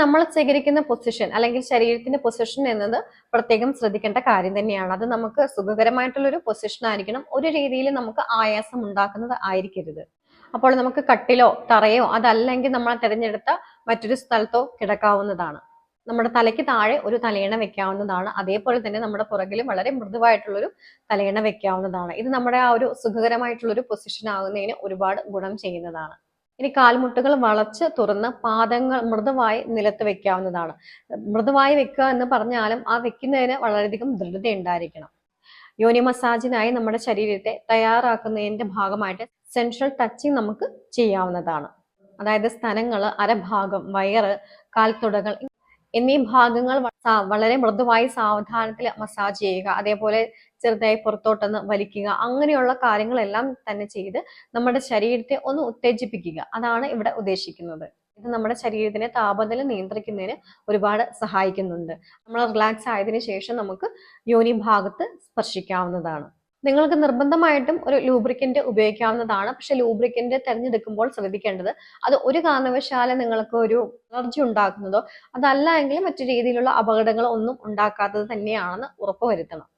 നമ്മൾ സ്വീകരിക്കുന്ന പൊസിഷൻ അല്ലെങ്കിൽ ശരീരത്തിന്റെ പൊസിഷൻ എന്നത് പ്രത്യേകം ശ്രദ്ധിക്കേണ്ട കാര്യം തന്നെയാണ്. അത് നമുക്ക് സുഖകരമായിട്ടുള്ള ഒരു പൊസിഷൻ ആയിരിക്കണം. ഒരു രീതിയിൽ നമുക്ക് ആയാസം ഉണ്ടാക്കുന്നത് ആയിരിക്കരുത്. അപ്പോൾ നമുക്ക് കട്ടിലോ തറയോ അതല്ലെങ്കിൽ നമ്മൾ തിരഞ്ഞെടുത്ത മറ്റൊരു സ്ഥലത്തോ കിടക്കാവുന്നതാണ്. നമ്മുടെ തലയ്ക്ക് താഴെ ഒരു തലയിണ വെക്കാവുന്നതാണ്. അതേപോലെ തന്നെ നമ്മുടെ പുറകിൽ വളരെ മൃദുവായിട്ടുള്ളൊരു തലയിണ വെക്കാവുന്നതാണ്. ഇത് നമ്മുടെ ആ ഒരു സുഖകരമായിട്ടുള്ളൊരു പൊസിഷൻ ആകുന്നതിന് ഒരുപാട് ഗുണം ചെയ്യുന്നതാണ്. ഇനി കാൽമുട്ടുകൾ വളച്ച് തുറന്ന് പാദങ്ങൾ മൃദുവായി നിലത്ത് വെക്കാവുന്നതാണ്. മൃദുവായി വെക്കുക എന്ന് പറഞ്ഞാലും ആ വെക്കുന്നതിന് വളരെയധികം ദൃഢത ഉണ്ടായിരിക്കണം യോനി മസാജിനായി നമ്മുടെ ശരീരത്തെ തയ്യാറാക്കുന്നതിന്റെ ഭാഗമായിട്ട് സെൻട്രൽ ടച്ചിങ് നമുക്ക് ചെയ്യാവുന്നതാണ്. അതായത് സ്ഥലങ്ങൾ അരഭാഗം വയറ് കാൽത്തുടകൾ എന്നീ ഭാഗങ്ങൾ വളരെ മൃദുവായി സാവധാനത്തിൽ മസാജ് ചെയ്യുക അതേപോലെ ചെറുതായി പുറത്തോട്ടൊന്ന് വലിക്കുക അങ്ങനെയുള്ള കാര്യങ്ങളെല്ലാം തന്നെ ചെയ്ത് നമ്മുടെ ശരീരത്തെ ഒന്ന് ഉത്തേജിപ്പിക്കുക. അതാണ് ഇവിടെ ഉദ്ദേശിക്കുന്നത്. ഇത് നമ്മുടെ ശരീരത്തിനെ താപനില നിയന്ത്രിക്കുന്നതിന് ഒരുപാട് സഹായിക്കുന്നുണ്ട്. നമ്മൾ റിലാക്സ് ആയതിനു ശേഷം നമുക്ക് യോനി ഭാഗത്ത് സ്പർശിക്കാവുന്നതാണ്. നിങ്ങൾക്ക് നിർബന്ധമായിട്ടും ഒരു ലൂബ്രിക്കന്റ് ഉപയോഗിക്കാവുന്നതാണ്. പക്ഷെ ലൂബ്രിക്കന്റ് തിരഞ്ഞെടുക്കുമ്പോൾ ശ്രദ്ധിക്കേണ്ടത് അത് ഒരു കാരണവശാലും നിങ്ങൾക്ക് ഒരു അലർജി ഉണ്ടാക്കുന്നതോ അതല്ല എങ്കിൽ മറ്റു രീതിയിലുള്ള അപകടങ്ങളോ ഒന്നും ഉണ്ടാക്കാത്തത് തന്നെയാണെന്ന് ഉറപ്പുവരുത്തണം.